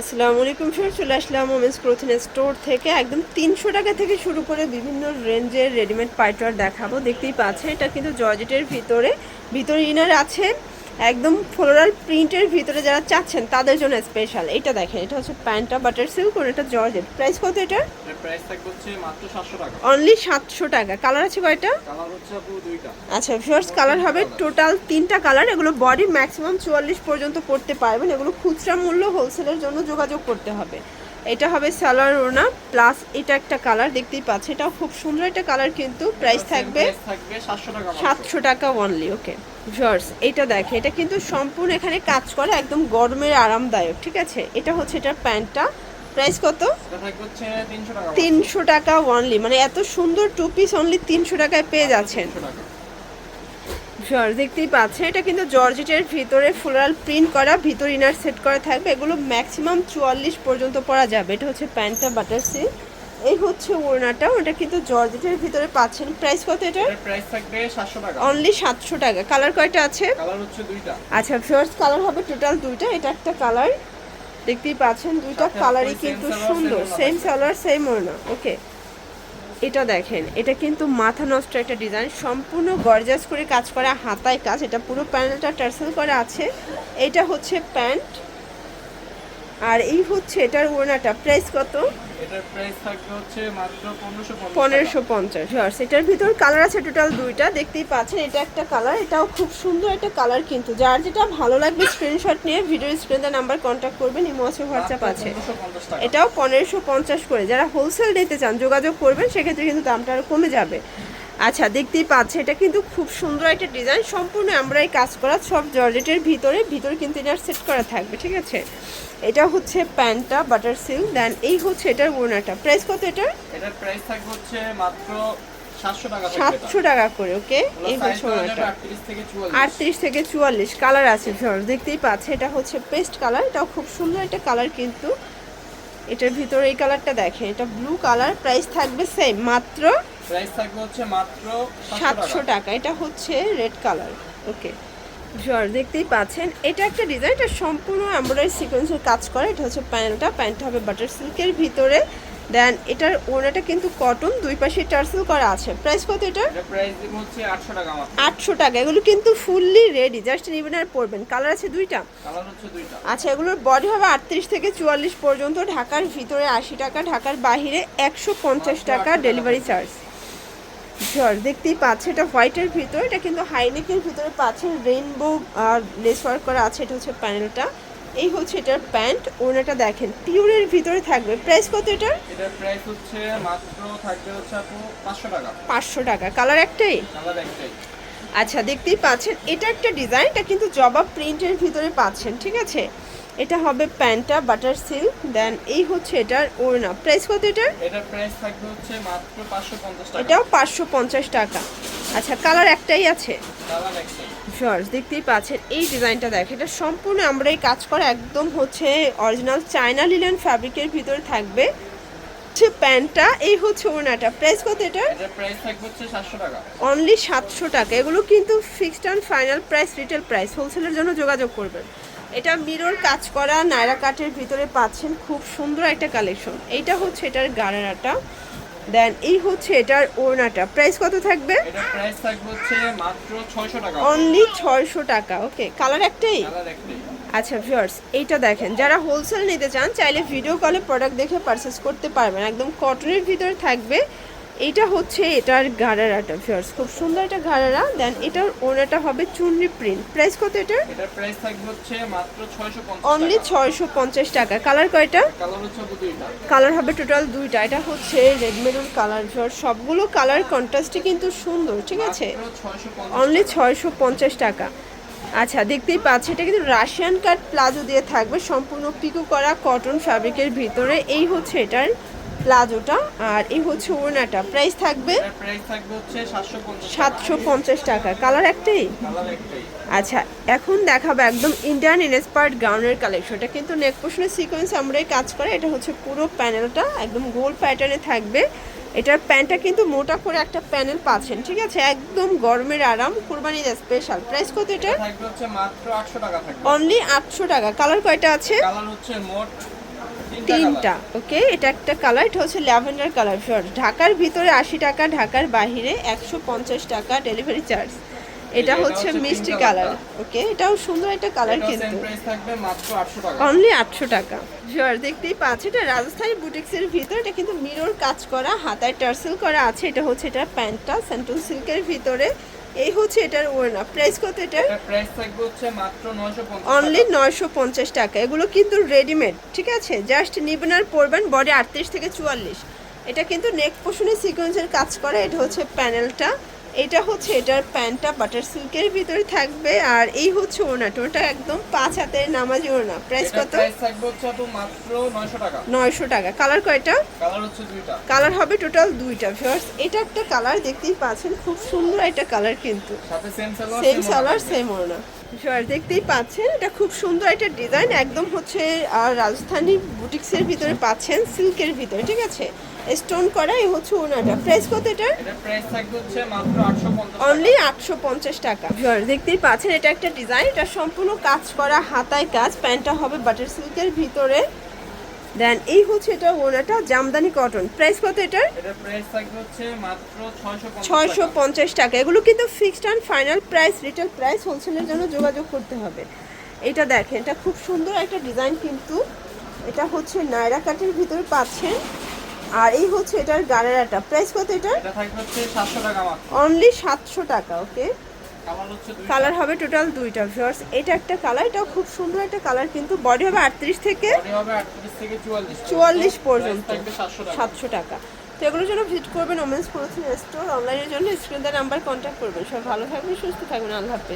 আসসালামু আলাইকুম স্যার চলে আসলাম ওমেন্স ক্লোথিং স্টোর থেকে। একদম তিনশো টাকা থেকে শুরু করে বিভিন্ন রেঞ্জের রেডিমেড পাইটওয়ার দেখাবো। দেখতেই পাচ্ছে এটা কিন্তু জর্জেটের ভিতরে। ভিতরে ইনার আছে। একদম ফ্লোরাল প্রিন্টের ভিতরে যারা চাচ্ছেন তাদের জন্য স্পেশাল এটা দেখেন এটা হচ্ছে প্যান্টটা বাটার সিল্ক আর এটা জর্জেট প্রাইস কত এটা? এর প্রাইস থাকবে হচ্ছে মাত্র সাতশো টাকা। অনলি সাতশো টাকা। কালার আছে কয়টা? কালার হচ্ছে আপু দুইটা। আচ্ছা ফার্স্ট কালার হবে টোটাল তিনটা কালার এগুলো বডি ম্যাক্সিমাম চুয়াল্লিশ পর্যন্ত পড়তে পারবেন। এগুলো খুচরা মূল্য হোলসেলের জন্য যোগাযোগ করতে হবে। এটা হবে সালোয়ার ওনা প্লাস এটা একটা কালার দেখতেই পাচ্ছি এটাও খুব সুন্দর একটা কালার কিন্তু প্রাইস থাকবে সাতশো টাকা অনলি ওকে জর্স এটা দেখে এটা কিন্তু সম্পূর্ণ এখানে কাজ করে একদম গরমের আরামদায়ক ঠিক আছে? এটা হচ্ছে এটার প্যান্টটা প্রাইস কত? এটা তিনশো টাকা অনলি মানে এত সুন্দর টু পিস অনলি তিনশো টাকায় পেয়ে যাচ্ছেন। 300 টাকা। জর্জ দেখতেই পাচ্ছেন এটা কিন্তু জর্জেটের ভিতরে ফ্লোরাল প্রিন্ট করা ভিতর ইনার সেট করা থাকবে এগুলো ম্যাক্সিমাম চুয়াল্লিশ পর্যন্ত পরা যাবে। এটা হচ্ছে প্যান্টটা বাটার সিল্ক এই হচ্ছে ওড়নাটা ওটা কিন্তু জর্জেটের ভিতরে পাচ্ছেন। প্রাইস কত এটা? প্রাইস থাকবে সাতশো টাকা। অনলি সাতশো টাকা। কালার কয়টা আছে? কালার হচ্ছে দুইটা। আচ্ছা ফার্স্ট কালার হবে টোটাল দুইটা এটা একটা কালার দেখতেই পাচ্ছেন দুইটা কালারই কিন্তু সুন্দর সেম সালোয়ার সেম ওড়না। ওকে এটা দেখেন, এটা কিন্তু মাথা নষ্ট একটা ডিজাইন সম্পূর্ণ গর্জাস করে কাজ করা হাতায় কাজ, এটা পুরো প্যানেলটা টার্সেল করা আছে। এটা হচ্ছে প্যান্ট, আর এই হচ্ছে এটার ওড়নাটা। প্রাইস কত? এটার প্রাইস থাকবে হচ্ছে মাত্র পনেরোশো পনেরোশো পঞ্চাশ। ইয়ার্স এটার ভিতর কালার আছে টোটাল দুইটা। দেখতেই পাচ্ছেন এটা একটা কালার এটাও খুব সুন্দর একটা কালার কিন্তু। যার যেটা ভালো লাগবে স্ক্রিনশট নিয়ে স্ক্রিনে নাম্বার কন্ট্যাক্ট করবেন। ইমো আছে হোয়াটসঅ্যাপ আছে। এটাও পনেরোশো পঞ্চাশ করে। যারা হোলসেল নিতে চান যোগাযোগ করবেন সেক্ষেত্রে কিন্তু দামটা আরও কমে যাবে। আচ্ছা দেখতেই পাচ্ছে এটা কিন্তু খুব সুন্দর একটা ডিজাইন। সম্পূর্ণ আমরা এই কাজ করা সব জর্জেটের ভিতরে ভিতরে কিন্তু এটার সেট করা থাকবে ঠিক আছে? এটা হচ্ছে প্যান্টটা বাটার সিল্ক দেন এই হচ্ছে এটার ওড়নাটা। প্রাইস কত এটার? এটার প্রাইস থাকবে হচ্ছে মাত্র সাতশো টাকা করে ওকে? এই হচ্ছে ওড়নাটা। আটত্রিশ থেকে চুয়াল্লিশ। কালার আছে ভিউয়ার্স দেখতেই পাচ্ছে এটা হচ্ছে পেস্ট কালার এটাও খুব সুন্দর একটা কালার কিন্তু। এটার ভিতরে এই কালারটা দেখেন এটা ব্লু কালার প্রাইস থাকবে সেম মাত্র প্রাইস থাকবে হচ্ছে মাত্র সাতশো সাতশো টাকা। টাকা এটা হচ্ছে রেড কালার। ওকে। ভিউয়ার দেখতেই পাচ্ছেন এটা একটা ডিজাইন এটা সম্পূর্ণ এমব্রয়ডারি সিকোয়েন্সের কাজ করে। এটা হচ্ছে প্যানেলটা প্যান্টটা হবে বাটার সিল্কের ভিতরে। দেন এটার ওনাটা কিন্তু কটন দুই পাশে টার্সেল করা আছে। প্রাইস কত এটার? এটার প্রাইস হচ্ছে আটশো টাকা মাত্র। আটশো টাকা। এগুলো কিন্তু ফুললি রেডি জাস্ট নেবেন আর পরবেন। কালার আছে দুইটা? কালার হচ্ছে দুইটা। আচ্ছা এগুলোর বডি হবে আটত্রিশ থেকে চুয়াল্লিশ পর্যন্ত। ঢাকার ভিতরে আশি টাকা ঢাকার বাইরে একশো পঞ্চাশ টাকা ডেলিভারি চার্জ জর্জ দেখতেই পাচ্ছে এটা হোয়াইটের ভিতরে এটা কিন্তু হাইনেকের ভিতরে পাচ্ছে রেইনবো আর লেস ওয়ার্ক করা আছে এটা হচ্ছে প্যানেলটা এই হচ্ছে এটার প্যান্ট ওনাটা দেখেন পিওরের ভিতরে থাকবে। প্রাইস কত এটার? এটার প্রাইস হচ্ছে মাত্র থাকবে হচ্ছে আপু পাঁচশো টাকা। পাঁচশো টাকা। কালার একটাই? কালার একটাই। আচ্ছা দেখতেই পাচ্ছেন এটা একটা ডিজাইন এটা কিন্তু জবাব প্রিন্টের ভিতরে পাচ্ছেন ঠিক আছে? এটা হবে প্যান্টটা বাটার সিল্ক দেন এই হচ্ছে এটার ওড়না। প্রাইস কত এটার? এটার প্রাইস থাকবে হচ্ছে মাত্র পাঁচশো পঞ্চাশ টাকা। এটাও পাঁচশো পঞ্চাশ টাকা। আচ্ছা কালার একটাই আছে? কালার একটাই। দেখতেই পাচ্ছেন এই ডিজাইনটা দেখ এটা সম্পূর্ণ আমরা এই কাজ করা একদম হচ্ছে অরিজিনাল চায়না লিলেন ফ্যাব্রিকের ভিতরে থাকবে। হচ্ছে প্যান্টটা এই হচ্ছে ওড়নাটা। প্রাইস কত এটা এটার প্রাইস থাকবে হচ্ছে সাতশো টাকা। অনলি সাতশো টাকা। এগুলো কিন্তু fixed and final price retail price হোলসেলের জন্য যোগাযোগ করবেন। এটা মিরর কাজ করা নায়রা কাটের ভিতরে পাচ্ছেন খুব সুন্দর একটা কালেকশন এইটা হচ্ছে এটার গারারাটা দেন এই হচ্ছে এটার ওড়নাটা। প্রাইস কত থাকবে? প্রাইস থাকবে হচ্ছে মাত্র ছয়শো টাকা। অনলি ছয়শো টাকা। ওকে কালার একটাই? কালার একটাই। আচ্ছা ভিউয়ার্স এইটা দেখেন। যারা হোলসেল নিতে চান চাইলে ভিডিও কলে প্রোডাক্ট দেখে পারচেস করতে পারবেন। একদম কটনের ভিতরে থাকবে। এইটা হচ্ছে এটার গারারাটা ভিউয়ার্স খুব সুন্দর একটা গারারা। দেন এটার ওনাটা হবে চুনরি প্রিন্ট প্রাইস কত এটার? এটার প্রাইস থাকবে হচ্ছে মাত্র ছয়শো অনলি পঞ্চাশ ছয়শো পঞ্চাশ টাকা। কালার কয়টা? কালার হচ্ছে দুইটা। কালার হবে টোটাল দুইটা। এটা হচ্ছে রেড মেরুন কালার ভিউয়ার্স সবগুলো কালার কন্ট্রাস্টই কিন্তু সুন্দর ঠিক আছে? অনলি ছয়শো পঞ্চাশ টাকা। আচ্ছা দেখতেই পাচ্ছি এটা কিন্তু রাশিয়ান কাট প্লাজো দিয়ে থাকবে। সম্পূর্ণ পিকো করা কটন ফ্যাব্রিকের ভিতরে। এই হচ্ছে এটার প্লাজোটা আর এই হচ্ছে ওড়নাটা। প্রাইস থাকবে? প্রাইস থাকবে হচ্ছে সাতশো পঞ্চাশ টাকা। কালার একটাই? কালার একটাই। আচ্ছা এখন দেখাবো একদম ইন্ডিয়ান ইনস্পায়ার্ড গাউনের কালেকশন এটা কিন্তু নেক পোষণের সিকোয়েন্স আমরা কাজ করে। এটা হচ্ছে পুরো প্যানেলটা একদম গোল প্যাটার্নে থাকবে। এটার প্যান্টটা কিন্তু মোটা করে একটা প্যানেল পাচ্ছেন ঠিক আছে? একদম গরমের আরাম কুরবানির স্পেশাল প্রাইস কত এটা অনলি আটশো টাকা কালার কয়টা আছে? কালার হচ্ছে মোট তিনটা ওকে এটা একটা কালার এটা হচ্ছে ল্যাভেন্ডার কালার শর্ট ঢাকার ভিতরে আশি টাকা ঢাকার বাইরে একশো পঞ্চাশ টাকা ডেলিভারি চার্জ এটা হচ্ছে মিষ্টি কালার ওকে এটাও সুন্দর একটা কালার কিন্তু। সেম প্রাইস থাকবে মাত্র 800 টাকা। অনলি আটশো টাকা। শিওর দেখতেই পাচ্ছি এটা রাজস্থানী বুটিক্সের ভিতরে এটা কিন্তু মিরর কাজ করা হাতায় টার্সেল করা আছে। এটা হচ্ছে এটা প্যান্টটা সেন্টন সিল্কের ভিতরে। এই হচ্ছে এটার ওড়না। প্রাইস কত এটার? এটা প্রাইস থাকবে হচ্ছে মাত্র 950 অনলি টাকা। নয়শো পঞ্চাশ টাকা। এগুলো কিন্তু রেডিমেড ঠিক আছে? জাস্ট নিবেন আর পরবেন বডি আটত্রিশ থেকে চুয়াল্লিশ। এটা কিন্তু নেক পোষণে সিকোয়েন্সের কাজ করে। এটা হচ্ছে প্যানেলটা এটা হচ্ছে এটার প্যান্টটা বাটার সিল্কের ভিতরে থাকবে আর এই হচ্ছে ওড়নাটা ওটা একদম পাঁচ হাতের নামাজি ওনা প্রাইস কত? প্রাইস থাকবে হচ্ছে আপু মাত্র 900 টাকা। নয়শো টাকা। কালার কয়টা? কালার হচ্ছে দুইটা। কালার হবে টোটাল দুইটা। ভিউয়ার্স এটা একটা কালার দেখতেই পাচ্ছেন খুব সুন্দর একটা কালার কিন্তু। সাথে সেম সালার সেম ওড়না। ভিউয়ার দেখতেই পাচ্ছেন এটা খুব সুন্দর একটা ডিজাইন একদম হচ্ছে আর রাজস্থানী বুটিক্সের ভিতরে পাচ্ছেন সিল্কের ভিতরে ঠিক আছে? স্টোন করা এই হচ্ছে ওড়নাটা প্রাইস কত এটা প্রাইস থাকবে হচ্ছে মাত্র 850 অনলি আটশো পঞ্চাশ টাকা। ভিউয়ার দেখতেই পাচ্ছেন এটা একটা ডিজাইন এটা সম্পূর্ণ কাজ করা হাতায় কাজ প্যান্টটা হবে বাটার সিল্কের ভিতরে। দেন এই হচ্ছে এটা ওড়নাটা জামদানি কটন। প্রাইস কত এটার? এটা প্রাইস থাকবে হচ্ছে মাত্র 650 ছয়শো টাকা। পঞ্চাশ টাকা। এগুলো কিন্তু fixed and final price retail price হোলসেলের জন্য যোগাযোগ করতে হবে। এটা দেখেন এটা খুব সুন্দর একটা ডিজাইন কিন্তু। এটা হচ্ছে নায়রা কাটের ভিতরে পাচ্ছেন। আর এই হচ্ছে এটার গাড়ারাটা প্রাইস কত এটা এটা থাকবে হচ্ছে 700 টাকা মাত্র। অনলি সাতশো টাকা ওকে কালার হবে টোটাল দুইটা ভিউয়ার্স এটা একটা কালার এটাও খুব সুন্দর একটা কালার কিন্তু বডি হবে আটত্রিশ থেকে বডি হবে 38 থেকে 44 চুয়াল্লিশ পর্যন্ত। থাকবে 700 টাকা। সাতশো টাকা। তো এগুলোর জন্য ভিজিট করবেন ওমেন্স প্রোথিন স্টোর অনলাইনের জন্য। স্ক্রিন নাম্বার কন্ট্যাক্ট করবেন। সব ভালো থাকবেন সুস্থ থাকবেন। আল্লাহ হাফেজ।